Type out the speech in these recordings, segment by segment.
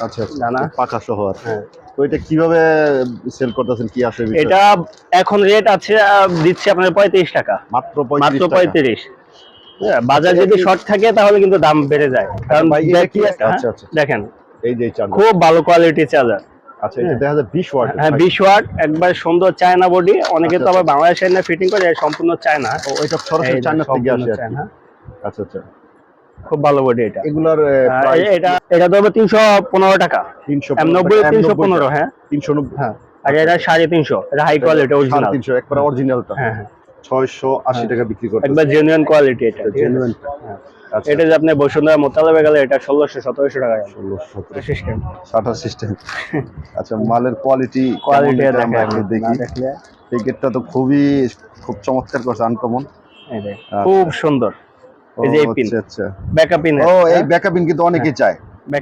আচ্ছা আচ্ছা। দানা। পাকা সহ আর কি। হ্যাঁ। কীভাবে সেল করতেছেন? কি আসে এটা এখন রেট আছে দিচ্ছি আপনার পঁয়ত্রিশ টাকা। মাত্র মাত্র পঁয়ত্রিশ হ্যাঁ, বাজার আচ্ছা, যদি শর্ট থাকে তাহলে কিন্তু দাম বেড়ে যায়। কারণ ভাই, এটা কি- দেখি- হ্যাঁ, আচ্ছা, আচ্ছা। দেখেন। এই যে খুব ভালো কোয়ালিটি চার্জার আচ্ছা এটা দেখা যায় 20 ওয়াট হ্যাঁ বিশ ওয়াট একবার সুন্দর চায়না বডি অনেকে তো আচ্ছা, আবার না ফিটিং করে সম্পূর্ণ চায়না। ও এটা সরাসরি চায়না থেকে আসে আর কি। চায়না। আচ্ছা আচ্ছা। খুব ভালো বডি এটা। এগুলার এটা এটা ধরবো তিনশো পনেরো টাকা। 300 এম নব্বই তিনশো পনেরো হ্যাঁ। 390 হ্যাঁ। আর এটা সাড়ে তিনশো এটা হাই কোয়ালিটি অরিজিনাল 350 একবার অরিজিনালটা হ্যাঁ হ্যাঁ। 680 টাকা বিক্রি করতে একবার জেনুইন কোয়ালিটি এটা জেনুইন হ্যাঁ। আচ্ছা। এটা যে আপনি বসুন্ধরা মোতালেবে গেলে এটা ষোলোশো সতেরোশো টাকা 16 17 সিস্টেম শাটার সিস্টেম আচ্ছা মালের কোয়ালিটি কোয়ালিটি দেখি। প্যাকেটটা তো খুবই খুব চমৎকার করছে আনকমন খুব সুন্দর। এই যে এই পিন আচ্ছা। আচ্ছা ব্যাকআপ পিন ও এই ব্যাকআপ পিন কিন্তু অনেকেই চায়।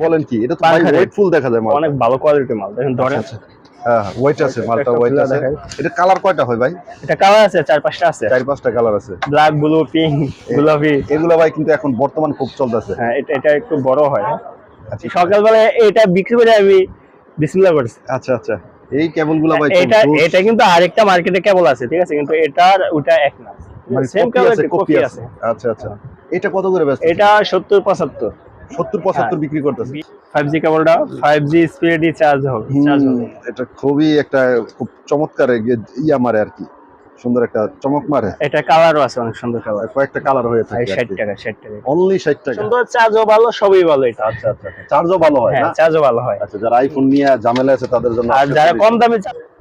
বলেন কি এটা তো পাঙ্খা দেয়। দেখা যায় মাল। অনেক ভালো কোয়ালিটির মাল দেখেন ধরেন। আচ্ছা। হ্যাঁ ওয়েট আছে মালটা ওয়েট আছে। এটা কালার কয়টা হয় ভাই? এটা কালার আছে চার পাঁচটা আছে। চার পাঁচটা কালার আছে। ব্ল্যাক ব্লু পিঙ্ক গোলাপি। এগুলো ভাই কিন্তু এখন বর্তমান খুব চলতেছে। হ্যাঁ এটা এটা একটু বড় হয়। হ্যাঁ। আচ্ছা। সকালবেলা এটা বিক্রি করে আমি বিসমিল্লাহ করছি। আচ্ছা আচ্ছা। এই কেবলগুলো ভাই এটা এটা কিন্তু আরেকটা মার্কেটে কেবল আছে ঠিক আছে? কিন্তু এটার ওটা এক না। মানে সেম কপি কপি আছে আচ্ছা আচ্ছা। এটা কত করে ব্যস্ত? এটা সত্তর পঁচাত্তর। সত্তর পঁচাত্তর হ্যাঁ। বিক্রি করতেছে। ফাইভ জি কেবলটা ফাইভ জি স্পিডই চার্জ হবে চার্জ হবে। এটা খুবই একটা খুব চমৎকার ইয়া মারে আর কি। সুন্দর একটা চমক মারে। এটা কালারও আছে অনেক সুন্দর কালার কয়েকটা কালার হয়ে থাকে ষাট টাকা ষাট টাকা। অনলি ষাট টাকা। সুন্দর চার্জও ভালো সবই ভালো এটা। আচ্ছা আচ্ছা চার্জও ভালো হয় হ্যাঁ না? চার্জও ভালো হয়। আচ্ছা যারা আইফোন নিয়ে ঝামেলা আছে তাদের জন্য আর যারা কম দামে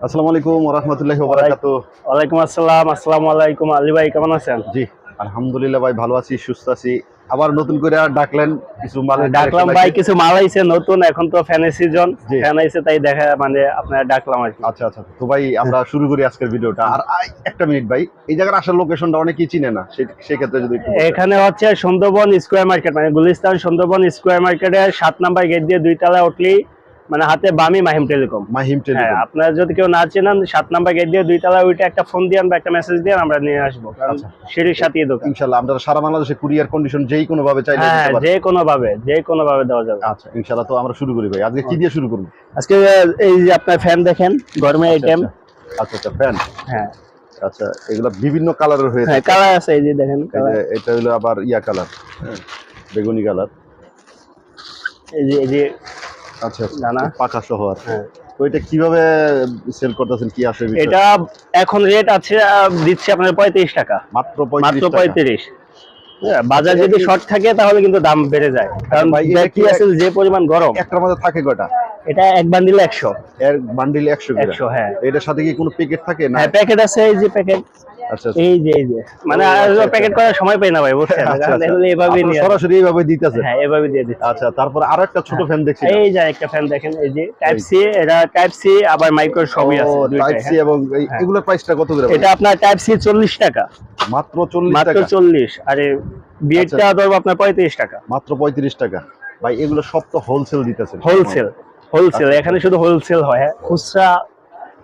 আসসালামু আলাইকুম ওয়া রাহমাতুল্লাহি ওয়া বারাকাতুহু। ওয়ালাইকুম আসসালাম আসসালামু আলাইকুম আলী ভাই কেমন আছেন? জি। আলহামদুলিল্লাহ ভাই ভালো আছি সুস্থ আছি। আবার নতুন করে ডাকলেন কিছু মালের ডাকলাম ভাই কিছু মাল আইছে নতুন এখন তো ফ্যানের সিজন ফ্যান আইছে তাই দেখা মানে আপনার ডাকলাম আর কি। আচ্ছা আচ্ছা। তো ভাই আমরা শুরু করি আজকের ভিডিওটা। আর একটা মিনিট ভাই এই জায়গার আসার লোকেশনটা অনেকেই চিনে না সেক্ষেত্রে যদি এখানে হচ্ছে সুন্দরবন স্কোয়ার মার্কেট মানে গুলিস্তান সুন্দরবন স্কোয়ার মার্কেটের সাত নাম্বার গেট দিয়ে দুই তলা উঠলেই মানে হাতে বামি মাহিম টেলিকম। মাহিম হ্যাঁ টেলিকম। আপনারা যদি কেউ না চেনেন সাত নাম্বার গেট দিয়ে দুই তলা উঠে একটা ফোন দিয়ে বা একটা মেসেজ দিয়ে আমরা নিয়ে আসব। কারণ আচ্ছা। সিঁড়ির সাথেই দোকান। ইনশাআল্লাহ আমরা সারা বাংলাদেশে কুরিয়ার কন্ডিশন যেই কোনো ভাবে চাইলে হ্যাঁ যে কোনো ভাবে যে কোনো ভাবে দেওয়া যাবে। আচ্ছা ইনশাআল্লাহ তো আমরা শুরু করি ভাই। আজকে কি দিয়ে শুরু করব? আজকে এই যে আপনার ফ্যান দেখেন গরমে আইটেম আচ্ছা। আচ্ছা ফ্যান হ্যাঁ। আচ্ছা এগুলো বিভিন্ন কালারের হয়েছে হ্যাঁ কালার আছে এই যে দেখেন এটা হলো আবার ইয়া কালার বেগুনি কালার এই যে এই যে আচ্ছা আচ্ছা। দানা। পাকা সহ আর হ্যাঁ। তো এটা কীভাবে সেল করতেছেন? কি আসে এটা এখন রেট আছে দিচ্ছি আপনার পঁয়ত্রিশ টাকা। মাত্র মাত্র পঁয়ত্রিশ হ্যাঁ, বাজার আচ্ছা, যদি শর্ট থাকে তাহলে কিন্তু দাম বেড়ে যায়। কারণ ভাই, কি- আছে যে পরিমাণ গরম। একটার মধ্যে থাকে কয়টা? এটা এক বান্ডিল একশো। এর বান্ডিল 100 করে। একশো হ্যাঁ। এটার সাথে কি কোনো প্যাকেট থাকে? না। হ্যাঁ প্যাকেট আছে এই যে প্যাকেট আচ্ছা আচ্ছা। এই যে এই যে। মানে ও, আচ্ছা, প্যাকেট করার সময় পাই না ভাই বুঝছেন? আচ্ছা, কারণ আচ্ছা। এগুলো এভাবে নিয়ে সরাসরি এইভাবে দিতেছে? হ্যাঁ এভাবে দিয়ে দিচ্ছি। আচ্ছা তারপর আরও একটা ছোট ফ্যান দেখছি এই যে একটা ফ্যান দেখেন এই যে টাইপ সি এটা টাইপ সি আবার মাইক্রো সবই আছে টাইপ সি হ্যাঁ। এবং হ্যাঁ। এগুলোর প্রাইসটা কত করে এটা আপনার টাইপ সি চল্লিশ টাকা। মাত্র 40 মাত্র টাকা। চল্লিশ। আরে বিয়েটা আচ্ছা। ধরবো আপনার পঁয়ত্রিশ টাকা। মাত্র 35 টাকা। ভাই এগুলো সব তো হোলসেল দিতেছে। হোলসেল হোলসেল আচ্ছা। এখানে শুধু হোলসেল হয় হ্যাঁ। খুচরা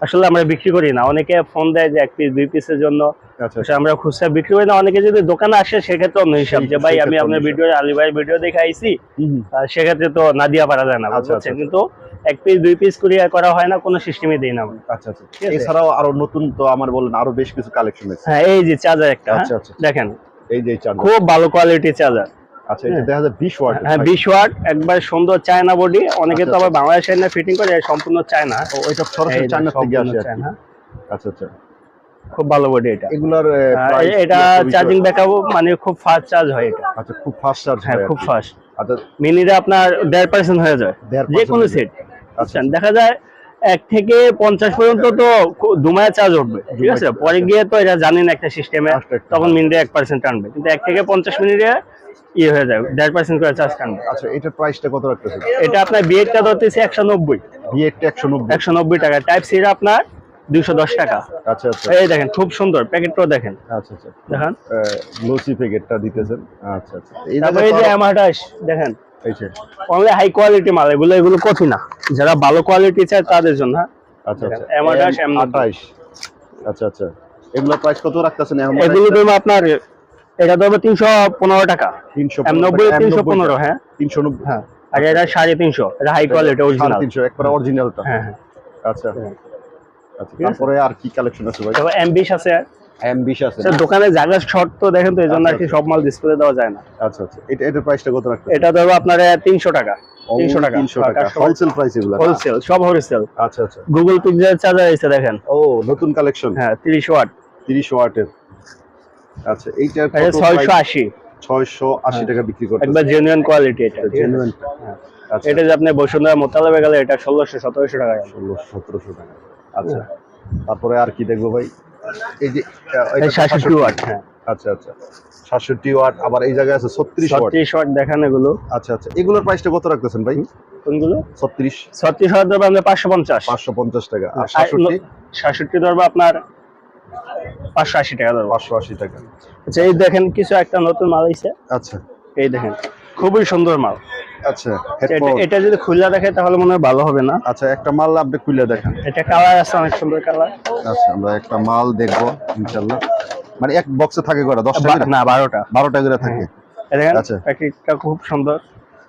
আসলে আমরা বিক্রি করি না। অনেকে ফোন দেয় যে এক পিস দুই পিসের জন্য। আচ্ছা। আমরা খুচরা বিক্রি করি না। অনেকে যদি দোকানে আসে সেক্ষেত্রে অন্য হিসাব যে ভাই আমি আপনার ভিডিও আলী ভাই ভিডিও দেখে। আহ, সেক্ষেত্রে তো না দিয়া পারা যায় না আচ্ছা, বুঝছেন। কিন্তু এক পিস দুই পিস কুরিয়ার করা হয় না কোনো সিস্টেমে দেই না। আচ্ছা আচ্ছা। এছাড়াও আরও নতুন তো আমার বলেন আরও বেশ কিছু কালেকশন আছে। হ্যাঁ এই যে চার্জার একটা হ্যাঁ, আচ্ছা, আচ্ছা। দেখেন। এই যে চার্জার। খুব ভালো কোয়ালিটি চার্জার। আচ্ছা এটা দেখা যায় 20 ওয়াট হ্যাঁ ওয়াট একবার সুন্দর চায়না বডি অনেকে তো আচ্ছা, আবার বাংলাদেশের না ফিটিং করে সম্পূর্ণ চায়না। সরাসরি থেকে আসে। আচ্ছা আচ্ছা। খুব ভালো বডি এটা। এগুলার? চার্জিং ব্যাকআপ মানে খুব ফাস্ট চার্জ হয় এটা। আচ্ছা খুব ফাস্ট চার্জ হ্যাঁ খুব ফাস্ট আচ্ছা। মিনিটে আপনার দেড় পার্সেন্ট হয়ে যায়। 1.5% যে কোনো সেট বুঝছেন দেখা যায় এক থেকে পঞ্চাশ পর্যন্ত তো দুমায় চার্জ উঠবে ঠিক আছে? পরে। গিয়ে তো এটা জানি না একটা সিস্টেমে তখন মিনিটে এক পার্সেন্ট টানবে। কিন্তু এক থেকে পঞ্চাশ মিনিটে ইয়ে হয়ে যাবে দেড় পার্সেন্ট করে চার্জ টানবে। আচ্ছা এটার প্রাইসটা কত রাখতেছে এটা আপনার বিয়েটা ধরতেছে একশো নব্বই। ভিএটটা 190 একশো নব্বই। টাকা। টাইপ সিটা আপনার দুইশো দশ টাকা। আচ্ছা আচ্ছা। এই দেখেন খুব সুন্দর। প্যাকেটটাও দেখেন। আচ্ছা আচ্ছা। দেখেন। গ্লোসি প্যাকেটটা দিতেছেন। আচ্ছা আচ্ছা। এই যে অ্যামাটাস দেখেন। এই যে। অনলি হাই কোয়ালিটি মাল এগুলো এগুলো কঠিন না। যারা ভালো কোয়ালিটি চায় তাদের জন্য হ্যাঁ। আচ্ছা আচ্ছা। Amadeus M 28 আচ্ছা আচ্ছা। এগুলোর প্রাইস কত রাখতেছেন এগুলো ধরবো আপনার এটা ধরবো তিনশো পনেরো টাকা। 300 এম নব্বই তিনশো পনেরো হ্যাঁ? 390 হ্যাঁ। আর এটা সাড়ে তিনশো এটা হাই কোয়ালিটি অরিজিনাল তিনশো একবার অরিজিনালটা হ্যাঁ আচ্ছা। হ্যাঁ। আচ্ছা তারপরে আর কি কালেকশন আছে ভাই? এমবিশ আছে। অ্যাম্বিশ আছে। তো দোকানে জায়গা শর্ট তো দেখেন তো এই জন্য আর কি আচ্ছা, সব মাল ডিসপ্লে দেওয়া যায় না। আচ্ছা আচ্ছা। এটা এটার প্রাইসটা কত রাখতে এটা ধরো আপনার তিনশো টাকা তিনশো টাকা। তিনশো টাকা। হোলসেল প্রাইস এগুলো হোলসেল সব হোলসেল আচ্ছা আচ্ছা। গুগল পিক্সেল চার্জার এসে দেখেন। ও নতুন কালেকশন হ্যাঁ তিরিশ ওয়াট তিরিশ ওয়াটের। আচ্ছা আশি। ছয়শো আশি টাকা বিক্রি করতে একবার জেনুইন কোয়ালিটি এটা জেনুইন হ্যাঁ। আচ্ছা। এটা যে আপনি বসুন্ধরা মোতালেবে গেলে এটা ষোলোশো সতেরোশো টাকা গেল। ষোলোশো সতেরোশো টাকা। আচ্ছা। তারপরে আর কি দেখব ভাই? এই যে আহ, এটা এটা সাতষট্টি ওয়াট হ্যাঁ। আচ্ছা আচ্ছা। সাতষট্টি ওয়াট আবার এই জায়গায় আছে ছত্রিশ ছত্রিশ ওয়াট দেখান এগুলো। আচ্ছা আচ্ছা। এগুলোর প্রাইসটা কত রাখতেছেন ভাই? কোনগুলো? ছত্রিশ। ছত্রিশ ওয়াট ধরবে আপনার পাঁচশো পঞ্চাশ। পাঁচশো পঞ্চাশ টাকা। আর আর সাতষট্টি? সাতষট্টি ধরবে আপনার পাঁচশো আশি টাকা ধরবো। পাঁচশো আশি টাকা। আচ্ছা এই দেখেন কিছু একটা নতুন মাল আইছে। আচ্ছা। এই দেখেন। খুবই সুন্দর মাল। আচ্ছা এটা- যদি খুলে দেখে তাহলে মনে হয় ভালো হবে না। আচ্ছা একটা মাল আপনি খুলে দেখেন। এটা কালার আছে অনেক সুন্দর কালার। আচ্ছা আমরা একটা মাল দেখব ইনশাল্লাহ মানে এক বক্সে থাকে দশটা না বারোটা। বারোটা করে থাকে। আচ্ছা। প্যাকেটটা খুব সুন্দর।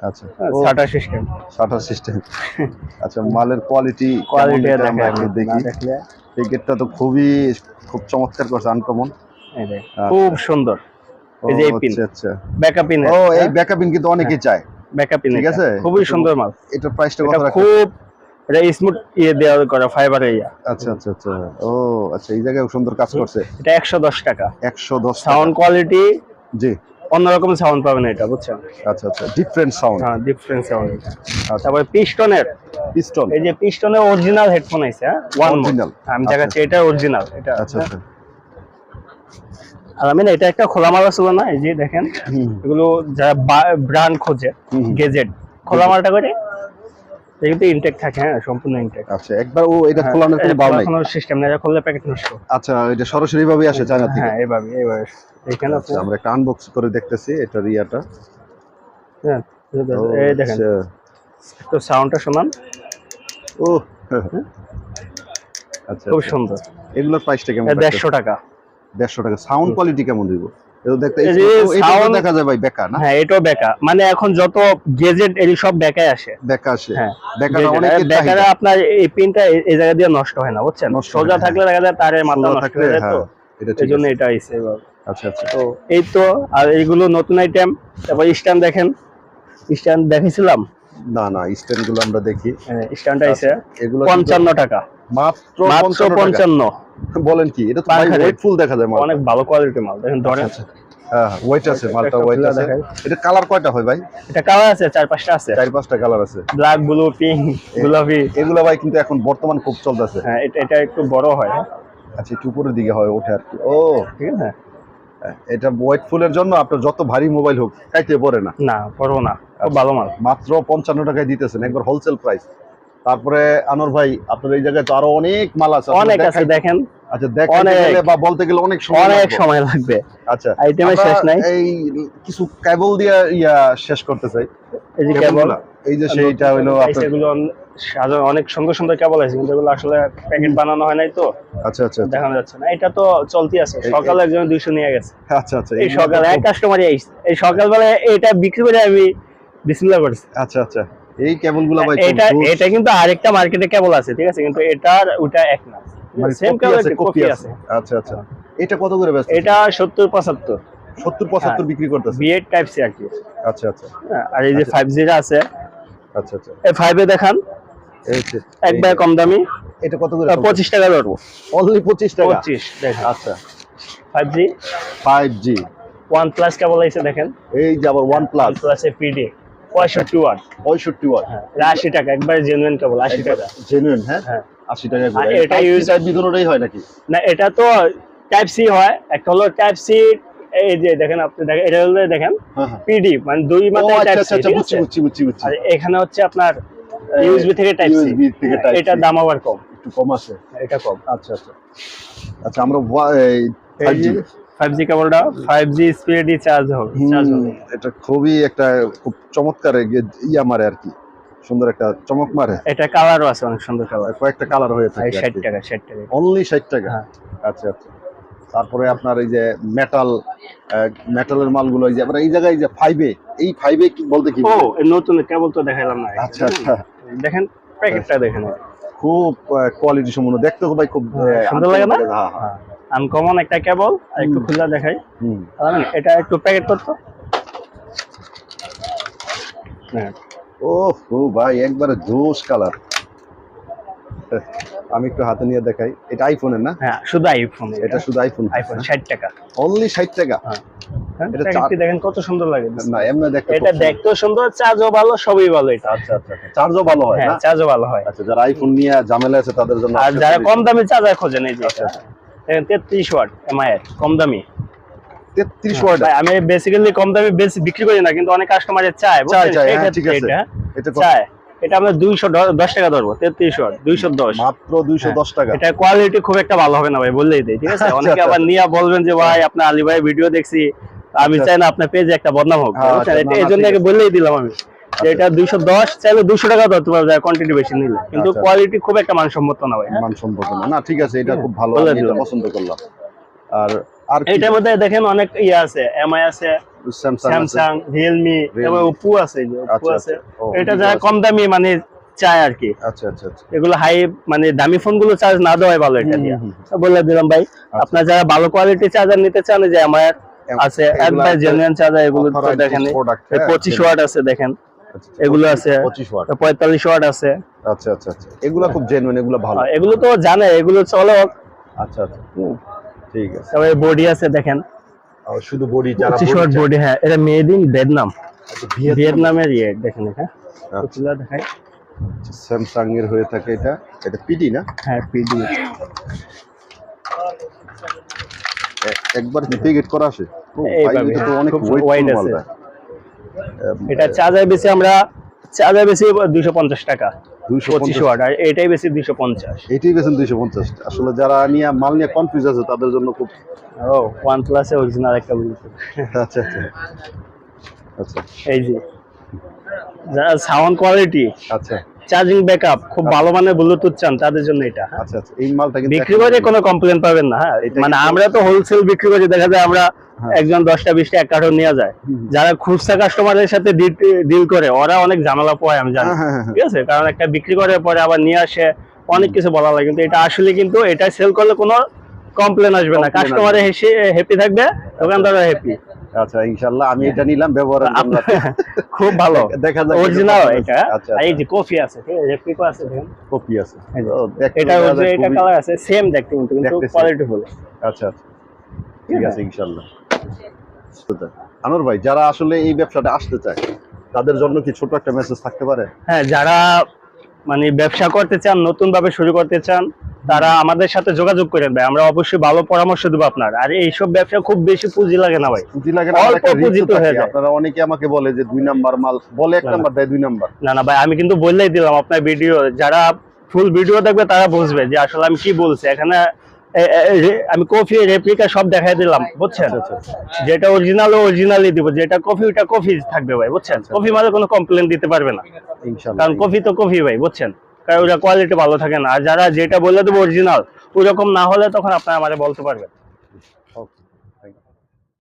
আচ্ছা। ছাটা সিস্টেম। Shutter system. আচ্ছা মালের কোয়ালিটি কোয়ালিটি আমরা দেখেন একটু দেখি। প্যাকেটটা তো খুবই খুব চমৎকার করছে আনকমন। খুব সুন্দর। এই যে এই পিন আচ্ছা। আচ্ছা ব্যাকআপ পিন ও এই ব্যাকআপ কিন্তু অনেকেই চায়। ব্যাকআপ পিন ঠিক আছে? খুবই সুন্দর মাল। এটার প্রাইসটা কত এটা রাখা খুব এটা স্মুথ ইয়ে দেওয়া করা ফাইবার ইয়া। আচ্ছা আচ্ছা আচ্ছা। ও আচ্ছা এই জায়গায় সুন্দর কাজ করছে। এটা একশো দশ টাকা। একশো দশ সাউন্ড কোয়ালিটি জি। অন্যরকম সাউন্ড পাবেন এটা বুঝছেন? আচ্ছা আচ্ছা ডিফারেন্ট সাউন্ড হ্যাঁ ডিফারেন্ট সাউন্ড আচ্ছা। তারপরে পিস্টনের পিস্টন এই যে পিস্টনের অরিজিনাল হেডফোন আছে হ্যাঁ? One Original? আমি আচ্ছা। দেখাচ্ছি এটা অরিজিনাল এটা আচ্ছা আচ্ছা। আর আমি না এটা একটা খোলা মালা ছিল না এই যে দেখেন এগুলো যারা ব্র্যান্ড খোঁজে। গেজেট খোলা মালটা করে ইনটেক থাকে হ্যাঁ সম্পূর্ণ ইনটেক আচ্ছা একবার ও এটা খোলানোর কোনো ভাব নাই? কোনো সিস্টেম নেই এটা প্যাকেট নষ্ট আচ্ছা এটা সরাসরি ভাবে আসে চায়না থেকে হ্যাঁ এইভাবে এইভাবে এখানে আচ্ছা আমরা একটা আনবক্স করে দেখতেছি এটা রিয়াটা। হ্যাঁ এই দেখেন আচ্ছা। একটু সাউন্ডটা শোনান ও আচ্ছা খুব আচ্ছা। সুন্দর। এগুলোর প্রাইসটা কেমন দেড়শো টাকা। দেড়শো টাকা। সাউন্ড কোয়ালিটি কেমন দিব দেখা যায় ভাই বেকা না? হ্যাঁ এটাও বেকা মানে এখন যত গেজেট এর সব বেকায় আসে। বেকা আসে। হ্যাঁ বেকাটা gadget। আর আপনার এই পিনটা এই- এই জায়গা দিয়ে নষ্ট হয় না বুঝছেন? সোজা থাকলে দেখা যায় তারে মাথা নষ্ট যায় তো। এটা এই ঠিক জন্য আছে। এটা আইছে আচ্ছা আচ্ছা। তো এই তো আর এইগুলো নতুন আইটেম তারপর স্ট্যান্ড দেখেন। স্ট্যান্ড দেখেছিলাম? না না স্ট্যান্ডগুলো আমরা দেখি। স্ট্যান্ড আইছে এগুলো পঞ্চান্ন টাকা। মাত্র মাত্র পঞ্চান্ন পঞ্চান্ন। বলেন কি এটা তো। ওয়েট ফুল দেখা যায় মাল অনেক ভালো কোয়ালিটি মাল। দেখেন ধরেন আচ্ছা হ্যাঁ ওয়েট আছে মালটা খুলে আছে। এটা কালার কয়টা হয় ভাই? এটা কালার আছে চার পাঁচটা আছে। চার পাঁচটা কালার আছে। ব্ল্যাক ব্লু পিঙ্ক গোলাপি। এগুলো ভাই কিন্তু এখন বর্তমান খুব চলতেছে। হ্যাঁ এটা এটা একটু বড় হয়। হ্যাঁ, আচ্ছা একটু উপরের দিকে হয় ওঠে আর কি। ও ঠিক আছে? এটা হোয়াইট ফুলের জন্য আপনার যত ভারী মোবাইল হোক খাইতে পড়ে না। না পড়ব না। খুব ভালো মাল। মাত্র পঞ্চান্ন টাকায় দিতেছেন একবার হোলসেল প্রাইস তারপরে আনোর ভাই আপনার এই জায়গায় তো আরও অনেক মাল আছে অনেক আছে দেখেন। আচ্ছা গেলে বা বলতে গেলে অনেক সময় অনেক। সময় লাগবে। আচ্ছা আইটেমের শেষ নাই। এই কিছু কেবল দিয়ে ইয়া শেষ করতে চাই। এই যে কেবল এই যে সেইটা হইল আপনার এগুলো অনেক সুন্দর সুন্দর কেবল আছে কিন্তু এগুলো আসলে প্যাকেট বানানো হয় নাই তো। আচ্ছা আচ্ছা আচ্ছা। দেখানো যাচ্ছে না। এটা তো চলতি আছে। সকালে একজন দুইশো নিয়ে গেছে। আচ্ছা আচ্ছা এই সকালে এক কাস্টমারই আইছে। এই সকালবেলা এটা বিক্রি করে আমি বিসমিল্লাহ করছি। আচ্ছা আচ্ছা। এই কেবলগুলা ভাই এটা এটা কিন্তু আরেকটা মার্কেটে কেবল আছে ঠিক আছে? কিন্তু এটার ওটা এক না। মানে সেম কপি কেবল কপি আছে। আচ্ছা আচ্ছা। এটা কত করে ব্যস্ত এটা সত্তর পঁচাত্তর। সত্তর পঁচাত্তর বিক্রি করতেছে বিএড টাইপ সি আর কি। আচ্ছা আচ্ছা। হ্যাঁ, আর এই যে ফাইভ জিরো আছে। আচ্ছা আচ্ছা। এই ফাইভে দেখান। এই যে, একবার কম দামি। এটা কত করে পঁচিশ টাকা ধরবো। অনলি পঁচিশ টাকা? পঁচিশ দেখেন। আচ্ছা। Five G five G OnePlus cable আছে দেখেন। এই যে আবার OnePlus plus A P D পঁয়ষট্টি ওয়াট। পঁয়ষট্টি ওয়াট। হ্যাঁ এটা আশি টাকা একবার জেনুইন কেবল আশি টাকা। জেনুইন হ্যাঁ? হ্যাঁ। আশি টাকা এটা টাইপ দুটোটাই হয় নাকি? না এটা তো টাইপ সি হয়। একটা হলো টাইপ সি এই যে দেখেন আপনি দেখেন এটা হলো দেখেন হ্যাঁ হ্যাঁ। পিডি মানে দুই আচ্ছা টাইপ আচ্ছা সি আচ্ছা বুঝছি বুঝছি বুঝছি বুঝছি। আর এখানে হচ্ছে আপনার ইউএসবি থেকে টাইপ সি। এটার দাম আবার কম। একটু কম আছে। এটা কম। আচ্ছা আচ্ছা। আচ্ছা আমরা ওয়া- এই ফাইভ জি ফাইভ জি কেবলটা ফাইভ জি চার্জ হবে। চার্জ হবে এটা খুবই একটা খুব চমৎকার ইয়া মারে আর কি। সুন্দর একটা চমক মারে। এটা কালারও আছে অনেক সুন্দর কালার কয়েকটা কালার হয়ে থাকে ষাট টাকা ষাট টাকা। অনলি ষাট টাকা? হ্যাঁ। আচ্ছা আচ্ছা। তারপরে আপনার এই যে মেটাল মেটালের মালগুলো এই যে আমরা এই জায়গায় যে ফাইভে এই ফাইভে কি বলতে কি ও নতুন কেবল তো দেখাইলাম না। আচ্ছা আচ্ছা। দেখেন প্যাকেটটা দেখেন। খুব কোয়ালিটি সম্পূর্ণ। দেখতে তো ভাই খুব আহ, সুন্দর লাগে না? হ্যাঁ। হ্যাঁ। আনকমন একটা কেবল আর একটু খুলে দেখাই। জানেন এটা একটু প্যাকেট করতো? হ্যাঁ। ও ভাই একবারে জোশ কালার আমি একটু হাতে নিয়ে দেখাই। এটা আইফোনের না? হ্যাঁ শুধু আইফোন এটা শুধু আইফোন আইফোন ষাট টাকা। অনলি ষাট টাকা? হ্যাঁ। এটা দেখেন কত সুন্দর লাগে। না এমনি দেখতে এটা দেখতেও সুন্দর চার্জও ভালো সবই ভালো এটা। আচ্ছা আচ্ছা চার্জও ভালো হয় হ্যাঁ না? চার্জও ভালো হয়। আচ্ছা যারা আইফোন নিয়ে ঝামেলা আছে তাদের জন্য আর যারা কম দামি চার্জার খোঁজেন এই যে আচ্ছা, আচ্ছা। তেত্রিশ ওয়াট এমআই এর কম দামি। তেত্রিশ ওয়াট। আমি বেসিক্যালি কম দামি বেশি বিক্রি করি না কিন্তু অনেক কাস্টমারের চায় হ্যাঁ, ঠিক আছে। এটা এটা চায়। এটা আমরা দুইশো দশ টাকা ধরবো তেত্রিশ ওয়াট দুইশো দশ। মাত্র দুইশো দশ টাকা। এটা কোয়ালিটি খুব একটা ভালো হবে না ভাই বললেই দেয় ঠিক আছে? আচ্ছা, অনেকে আচ্ছা। আবার নিয়ে বলবেন যে ভাই আপনার আলী ভাই ভিডিও দেখছি আমি আচ্ছা। চাই না আপনার পেজে একটা বদনাম হোক। হ্যাঁ, এই জন্য বললেই দিলাম আমি। যে এটা দুইশো দশ চাইলে দুশো টাকা ধরতে পারবে কোয়ান্টিটি বেশি নিলে। কিন্তু আচ্ছা। কোয়ালিটি খুব একটা মানসম্মত না ভাই? মানসম্মত না। না ঠিক আছে এটা খুব ভালো। পছন্দ করলাম। আর আর এইটার মধ্যে দেখেন অনেক ইয়ে আছে এমআই আছে স্যামসাং স্যামসাং রিয়েলমি এবং ওপো আছে ওপো আচ্ছা, আছে। আচ্ছা। এটা যারা কম দামি মানে চায় আর কি। আচ্ছা আচ্ছা আচ্ছা। এগুলো হাই মানে দামি ফোনগুলো চার্জ না দেওয়াই ভালো এটা দিয়ে। বলে দিলাম ভাই আপনার যারা ভালো কোয়ালিটি চার্জার নিতে চান যে আমার আছে একবার আছে জেনুইন চার্জার এগুলো দেখেন product, এই হ্যাঁ। ওয়াট আছে দেখেন। আচ্ছা, এগুলো আছে। পঁচিশ ওয়াট। পঁয়তাল্লিশ ওয়াট আছে। আচ্ছা আচ্ছা আচ্ছা। এগুলো খুব জেনুইন এগুলো ভালো। এগুলো তো জানে এগুলো চলো আচ্ছা আচ্ছা। ঠিক আছে। তারপরে বডি আছে দেখেন। শুধু বডি যারা পঁচিশ ওয়াট বডি হ্যাঁ এটা মেড ইন ভিয়েতনাম ভিয়েতনাম ভিয়েতনামের ইয়ে দেখেন এটা। আচ্ছা। দেখাই স্যামসাং এর হয়ে থাকে এটা। এটা পিডি না? হ্যাঁ পিডি একবার ইন্টিগ্রেট করা আসে তো অনেক ওয়েট আছে। এটা চার্জার বেশি আমরা চার্জার বেশি পঞ্চাশ টাকা। এটাই বেশি দুইশো পঞ্চাশ। এটাই বেছেন দুইশো পঞ্চাশ। আসলে যারা নিয়ে মাল নিয়ে কনফিউজ আছে তাদের জন্য খুব ও ওয়ান প্লাসে অরিজিনাল একটা আচ্ছা আচ্ছা। আচ্ছা। এই যে যারা সাউন্ড কোয়ালিটি আচ্ছা। চার্জিং ব্যাকআপ খুব ভালো মানের ব্লুটুথ চান তাদের জন্য এটা। আচ্ছা আচ্ছা। এই মালটা কিন্তু বিক্রি করে কোনো কমপ্লেন পাবেন না হ্যাঁ। মানে আমরা তো হোলসেল বিক্রি করি দেখা যায় আমরা। একজন দশটা বিশটা এক কার্টন নিয়ে যায়। যারা খুচরা কাস্টমারের সাথে ডিল করে ওরা অনেক ঝামেলা পোয় আমি জানি। হ্যাঁ, হ্যাঁ, হ্যাঁ। ঠিক আছে? কারণ একটা বিক্রি করে পরে আবার নিয়ে আসে অনেক কিছু বলা লাগে। কিন্তু এটা আসলে কিন্তু এটা সেল করলে কোনো কমপ্লেন আসবে না। কাস্টমারে হ্যাপি থাকবে দোকানদারও হ্যাপি আচ্ছা ইনশাআল্লাহ আমি এটা নিলাম ব্যবহারের জন্য। খুব ভালো। দেখা যাক অরিজিনাল এটা আচ্ছা এই যে কফি আছে ঠিক আছে? রেপ্লিকো আছে। কপি আছে। এটা এটা কালার আছে সেম দেখতে কিন্তু কোয়ালিটি ফুল আচ্ছা আচ্ছা। ঠিক আছে ইনশাআল্লাহ। আনোর ভাই যারা আসলে এই ব্যবসাটা আসতে চায় তাদের জন্য কি ছোট একটা মেসেজ থাকতে পারে? হ্যাঁ যারা মানে ব্যবসা করতে চান নতুন ভাবে শুরু করতে চান তারা আমাদের সাথে যোগাযোগ করেন ভাই। আমরা অবশ্যই ভালো পরামর্শ দেবো আপনার। আর এইসব ব্যবসা খুব বেশি পুঁজি লাগে না ভাই। পুঁজি লাগে না অল্প পুঁজিতে হয়ে যায়। আপনারা অনেকে আমাকে বলে যে দুই নাম্বার মাল বলে এক। নাম্বার দেয় দুই নাম্বার। না না ভাই আমি কিন্তু বললেই দিলাম আপনার ভিডিও। যারা ফুল ভিডিও দেখবে তারা বুঝবে যে আসলে আমি কি বলছি। এখানে আমি কফি রেপ্লিকা সব দেখাই দিলাম বুঝছেন? আচ্ছা আচ্ছা যেটা অরিজিনাল অরিজিনালই দিব যেটা কফি ওটা কফি থাকবে ভাই বুঝছেন? কফি মানে কোনো কমপ্লেন দিতে পারবে না। কারণ কফি তো কফি ভাই বুঝছেন? কারণ ওটা কোয়ালিটি ভালো থাকে না। আর যারা যেটা বলে দেবো অরিজিনাল ওরকম না হলে তখন আপনারা আমাদের বলতে পারবেন।